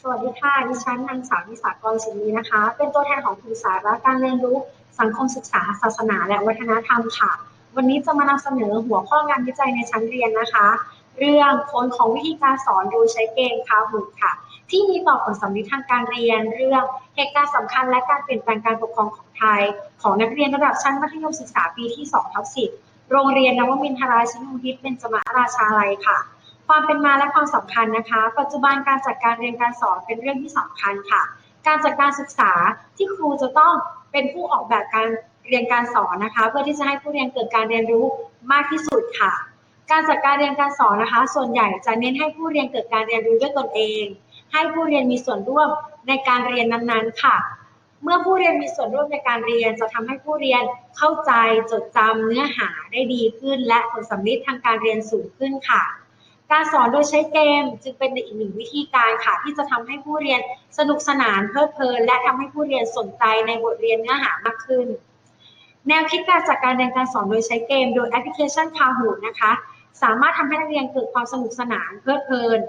สวัสดีค่ะ ดิฉันนางสาวนิสากรศิลีนะคะ เป็นตัวแทนของกลุ่มสาระการเรียนรู้ สังคมศึกษา ศาสนา และวัฒนธรรมค่ะ วันนี้จะมานำเสนอหัวข้องานวิจัยในชั้นเรียนนะคะ เรื่องผลของวิธีการสอนโดยใช้เกมคาหุดค่ะ ที่มีต่อผลสัมฤทธิ์ทางการเรียน เรื่องเหตุการณ์สำคัญและการเปลี่ยนแปลงการปกครองของไทย ของนักเรียนระดับชั้นมัธยมศึกษาปีที่2ทับ10 โรงเรียนนวมินทราชินุทิศเป็นจมาราชาลัยค่ะ ความเป็นมาและความสำคัญนะคะ ปัจจุบันการจัดการเรียนการสอนเป็นเรื่องที่สำคัญค่ะ การจัดการศึกษาที่ครูจะต้องเป็นผู้ออกแบบการเรียนการสอนนะคะ เพื่อที่จะให้ผู้เรียนเกิดการเรียนรู้มากที่สุดค่ะ การจัดการเรียนการสอนนะคะ ส่วนใหญ่จะเน้นให้ผู้เรียนเกิดการเรียนรู้ด้วยตนเอง ให้ผู้เรียนมีส่วนร่วมในการเรียนนั้นๆค่ะ เมื่อผู้เรียนมีส่วนร่วมในการเรียน จะทำให้ผู้เรียนเข้าใจจดจำเนื้อหาได้ดีขึ้น และผลสัมฤทธิ์ทางการเรียนสูงขึ้นค่ะ การสอนโดยใช้เกมจึงเป็นอีกหนึ่งวิธีการค่ะ ที่จะทำให้ผู้เรียนสนุกสนานเพลิดเพลิน และทำให้ผู้เรียนสนใจในบทเรียนเนื้อหามากขึ้น แนวคิดการจัดการเรียนการสอนโดยใช้เกม โดยแอปพลิเคชัน Kahoot นะคะ สามารถทำให้นักเรียนเกิดความสนุกสนานเพลิดเพลิน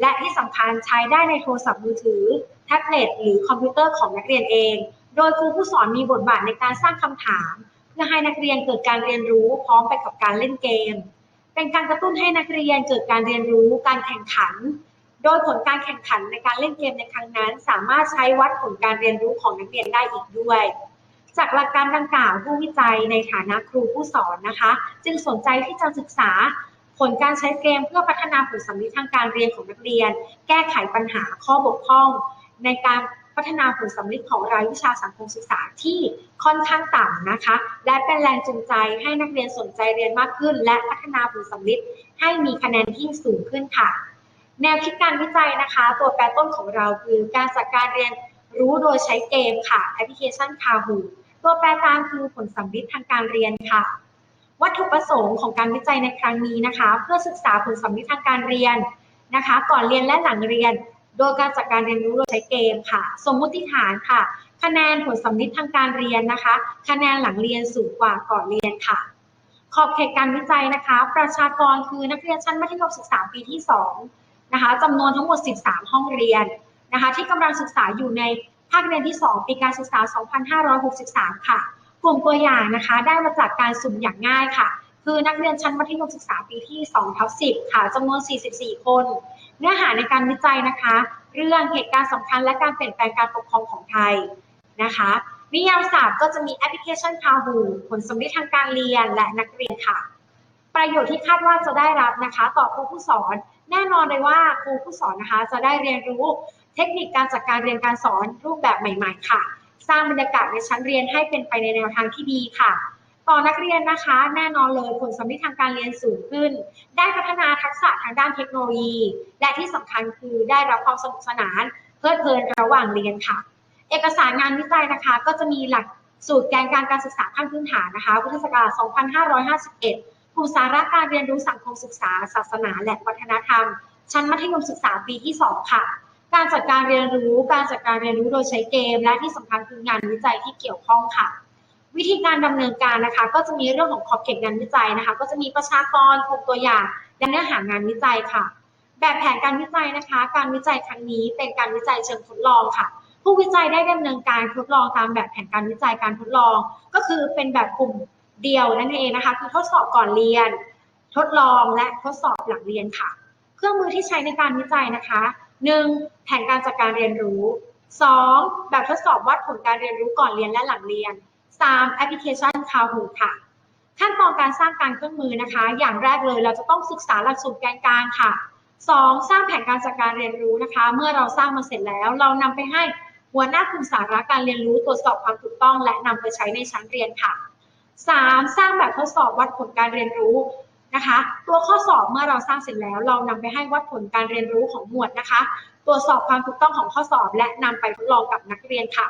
และที่สำคัญใช้ได้ในโทรศัพท์มือถือ แท็บเล็ตหรือคอมพิวเตอร์ของนักเรียนเอง โดยครูผู้สอนมีบทบาทในการสร้างคำถาม เพื่อให้นักเรียนเกิดการเรียนรู้พร้อมไปกับการเล่นเกม เป็นการกระตุ้นให้นักเรียนเกิดการเรียนรู้การแข่งขัน โดยผลการแข่งขันในการเล่นเกมในครั้งนั้น สามารถใช้วัดผลการเรียนรู้ของนักเรียนได้อีกด้วย จากหลักการดังกล่าวผู้วิจัยในฐานะครูผู้สอนนะคะ จึงสนใจที่จะศึกษาผลการใช้เกมเพื่อพัฒนาผลสัมฤทธิ์ทางการเรียนของนักเรียน แก้ไขปัญหาข้อบกพร่อง ในการ พัฒนาผลสัมฤทธิ์ของรายวิชาสังคมศึกษาที่ค่อนข้างต่ำนะคะ และเป็นแรงจูงใจให้นักเรียนสนใจเรียนมากขึ้น และพัฒนาผลสัมฤทธิ์ให้มีคะแนนที่สูงขึ้นค่ะ แนวคิดการวิจัยนะคะ ตัวแปรต้นของเราคือการจัดการเรียนรู้โดยใช้เกมค่ะแอปพลิเคชัน Kahoot ตัวแปรตามคือผลสัมฤทธิ์ทางการเรียนค่ะ วัตถุประสงค์ของการวิจัยในครั้งนี้นะคะ เพื่อศึกษาผลสัมฤทธิ์ทางการเรียนนะคะ ก่อนเรียนและหลังเรียน โดยการจัดการเรียนรู้โดยใช้เกมค่ะ สมมุติฐานค่ะ คะแนนผลสัมฤทธิ์ทางการเรียนนะคะ คะแนนหลังเรียนสูงกว่าก่อนเรียนค่ะ ขอบเขตการวิจัยนะคะ ประชากรคือนักเรียนชั้นมัธยมศึกษาปีที่2นะคะจำนวนทั้งหมด 13 ห้องเรียนนะคะ ที่กำลังศึกษาอยู่ในภาคเรียนที่ 2 ปีการศึกษา 2563 ค่ะ กลุ่มตัวอย่างนะคะ ได้มาจากการสุ่มอย่างง่ายค่ะ คือนักเรียนชั้นมัธยมศึกษาปีที่2ทับ10 ค่ะจำนวน 44 คน เนื้อหาในการวิจัยนะคะ เรื่องเหตุการณ์สำคัญและการเปลี่ยนแปลงการปกครองของไทยนะคะวิทยาศาสตร์ก็จะมีแอปพลิเคชัน Kahoot ผลสมฤทธิ์ทางการเรียนและนักเรียนค่ะ ประโยชน์ที่คาดว่าจะได้รับนะคะ ต่อครูผู้สอน แน่นอนเลยว่าครูผู้สอนนะคะ จะได้เรียนรู้เทคนิคการจัดการเรียนการสอนรูปแบบใหม่ ๆ ค่ะ สร้างบรรยากาศในชั้นเรียนให้เป็นไปในแนวทางที่ดีค่ะ ต่อนักเรียนนะคะ แน่นอนเลยผลสัมฤทธิ์ทางการเรียนสูงขึ้น ได้พัฒนาทักษะทางด้านเทคโนโลยี และที่สำคัญคือได้รับความสนุกสนานเพลิดเพลินระหว่างเรียนค่ะ เอกสารงานวิจัยนะคะ ก็จะมีหลักสูตรแกนการการศึกษาขั้นพื้นฐานนะคะพุทธศักราช2551กลุ่มสาระการเรียนรู้สังคมศึกษา ศาสนาและวัฒนธรรม ชั้นมัธยมศึกษาปีที่ 2 ค่ะการจัดการเรียนรู้ การจัดการเรียนรู้โดยใช้เกม และที่สำคัญคืองานวิจัยที่เกี่ยวข้องค่ะ วิธีการดำเนินการนะคะ ก็จะมีเรื่องของขอบเขตงานวิจัยนะคะ ก็จะมีประชากรกลุ่มตัวอย่างและเนื้อหางานวิจัยค่ะ แบบแผนการวิจัยนะคะ การวิจัยครั้งนี้เป็นการวิจัยเชิงทดลองค่ะ ผู้วิจัยได้ดำเนินการทดลองตามแบบแผนการวิจัยการทดลอง ก็คือเป็นแบบกลุ่มเดียวนั่นเองนะคะ คือทดสอบก่อนเรียน ทดลองและทดสอบหลังเรียนค่ะ เครื่องมือที่ใช้ในการวิจัยนะคะ 1. แผนการจัดการเรียนรู้ 2. แบบทดสอบวัดผลการเรียนรู้ก่อนเรียนและหลังเรียน 3. แอปพลิเคชัน Kahoot ค่ะ ขั้นตอนการสร้างการเครื่องมือนะคะ อย่างแรกเลยเราจะต้องศึกษาหลักสูตรแกนกลางค่ะ 2. สร้างแผนการจัดการเรียนรู้นะคะ เมื่อเราสร้างมาเสร็จแล้ว เรานำไปให้หัวหน้ากลุ่มสาระการเรียนรู้ตรวจสอบความถูกต้อง และนำไปใช้ในชั้นเรียนค่ะ 3. สร้างแบบทดสอบวัดผลการเรียนรู้นะคะ ตัวข้อสอบเมื่อเราสร้างเสร็จแล้ว เรานำไปให้วัดผลการเรียนรู้ของหมวดนะคะ ตรวจสอบความถูกต้องของข้อสอบ และนำไปทดลองกับนักเรียนค่ะ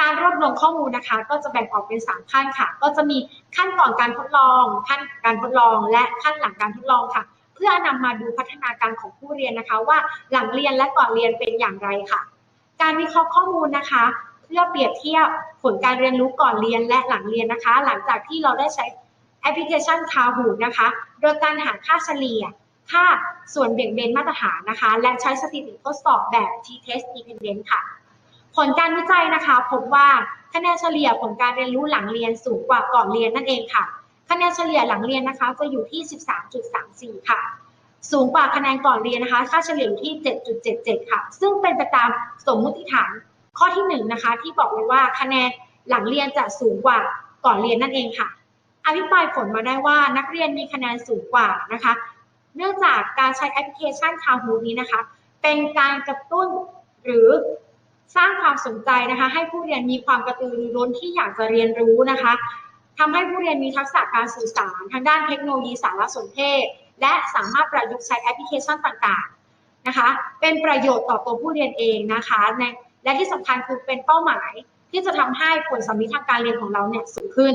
การรวบรวมข้อมูลนะคะ ก็จะแบ่งออกเป็น 3 ขั้นค่ะ ก็จะมีขั้นก่อนการทดลอง ขั้นการทดลอง และขั้นหลังการทดลองค่ะ เพื่อนำมาดูพัฒนาการของผู้เรียนนะคะ ว่าหลังเรียนและก่อนเรียนเป็นอย่างไรค่ะ การวิเคราะห์ข้อมูลนะคะ เพื่อเปรียบเทียบผลการเรียนรู้ก่อนเรียนและหลังเรียนนะคะ หลังจากที่เราได้ใช้แอปพลิเคชัน Kahoot นะคะ โดยการหาค่าเฉลี่ยค่าส่วนเบี่ยงเบนมาตรฐานนะคะ และใช้สถิติทดสอบแบบ t-test dependent ค่ะ ผลการวิจัยนะคะ พบว่าคะแนนเฉลี่ยผลการเรียนรู้หลังเรียนสูงกว่าก่อนเรียนนั่นเองค่ะ คะแนนเฉลี่ยหลังเรียนนะคะ จะอยู่ที่ 13.34 ค่ะ สูงกว่าคะแนนก่อนเรียนนะคะ ค่าเฉลี่ยอยู่ที่ 7.77 ค่ะ ซึ่งเป็นไปตามสมมุติฐานข้อที่1นงนะคะ ที่บอกไว้ว่าคะแนนหลังเรียนจะสูงกว่าก่อนเรียนนั่นเองค่ะ อภิปรายผลมาได้ว่านักเรียนมีคะแนนสูงกว่านะคะ เนื่องจากการใช้แอปพลิเคชันคาฮูนี้นะคะ เป็นการกระตุ้นหรือ สร้างความสนใจนะคะ ให้ผู้เรียนมีความกระตือรือร้นที่อยากจะเรียนรู้นะคะทำให้ผู้เรียนมีทักษะการสื่อสารทางด้านเทคโนโลยีสารสนเทศ และสามารถประยุกต์ใช้แอปพลิเคชันต่างๆนะคะ เป็นประโยชน์ต่อตัวผู้เรียนเองนะคะในและที่สำคัญคือเป็นเป้าหมายที่จะทำให้ผลสำลิดทางการเรียนของเราเนี่ยสูงขึ้น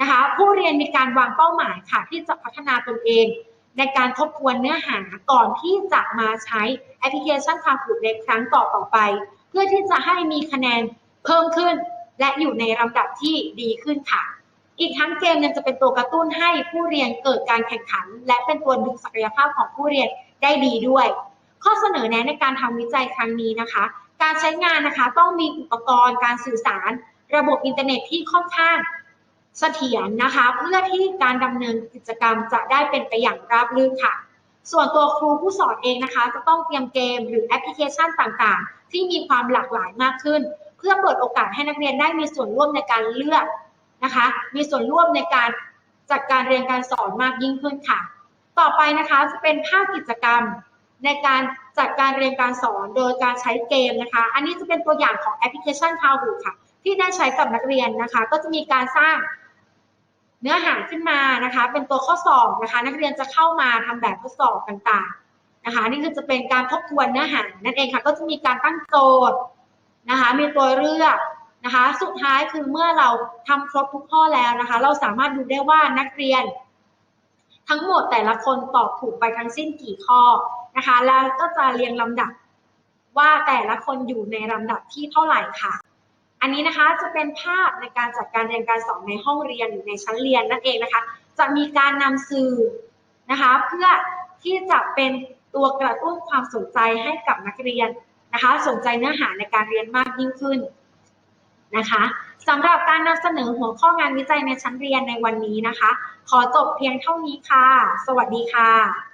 นะคะ ผู้เรียนมีการวางเป้าหมายค่ะที่จะพัฒนาตนเอง ในการทบทวนเนื้อหาก่อนที่จะมาใช้แอปพลิเคชันคาฟูดในครั้งต่อต่อไป เพื่อที่จะให้มีคะแนนเพิ่มขึ้น และอยู่ในลำดับที่ดีขึ้นค่ะ อีกทั้งเกมยังจะเป็นตัวกระตุ้นให้ผู้เรียนเกิดการแข่งขัน และเป็นตัวดึงศักยภาพของผู้เรียนได้ดีด้วย ข้อเสนอแนะในการทำวิจัยครั้งนี้นะคะ การใช้งานนะคะต้องมีอุปกรณ์การสื่อสาร ระบบอินเทอร์เน็ตที่ค่อนข้างเสถียรนะคะ เพื่อที่การดำเนินกิจกรรมจะได้เป็นไปอย่างราบรื่นค่ะ ส่วนตัวครูผู้สอนเองนะคะ จะต้องเตรียมเกมหรือแอปพลิเคชันต่างๆ ที่มีความหลากหลายมากขึ้น เพื่อเปิดโอกาสให้นักเรียนได้มีส่วนร่วมในการเลือกนะคะ มีส่วนร่วมในการจัดการเรียนการสอนมากยิ่งขึ้นค่ะ ต่อไปนะคะจะเป็นภาพกิจกรรม ในการจัดการเรียนการสอนโดยการใช้เกมนะคะ อันนี้จะเป็นตัวอย่างของแอปพลิเคชัน p o w ค่ะ ที่ได้ใช้กับนักเรียนนะคะ ก็จะมีการสร้าง เนื้อหาขึ้นมานะคะ เป็นตัวข้อสอบนะคะ นักเรียนจะเข้ามาทำแบบทดสอบต่างๆนะคะ นี่คือจะเป็นการทบทวนเนื้อหานั่นเองค่ะ ก็จะมีการตั้งโจทย์นะคะ มีตัวเลือกนะคะ สุดท้ายคือเมื่อเราทำครบทุกข้อแล้วนะคะ เราสามารถดูได้ว่านักเรียน ทั้งหมดแต่ละคนตอบถูกไปทั้งสิ้นกี่ข้อนะคะ แล้วก็จะเรียงลำดับว่าแต่ละคนอยู่ในลำดับที่เท่าไหร่ค่ะ อันนี้นะคะจะเป็นภาพในการจัดการเรียนการสอนในห้องเรียนหรือในชั้นเรียนนั่นเองนะคะ จะมีการนำสื่อนะคะ เพื่อที่จะเป็นตัวกระตุ้นความสนใจให้กับนักเรียนนะคะ สนใจเนื้อหาในการเรียนมากยิ่งขึ้นนะคะสำหรับการนำเสนอหัวข้องานวิจัยในชั้นเรียนในวันนี้นะคะ ขอจบเพียงเท่านี้ค่ะ สวัสดีค่ะ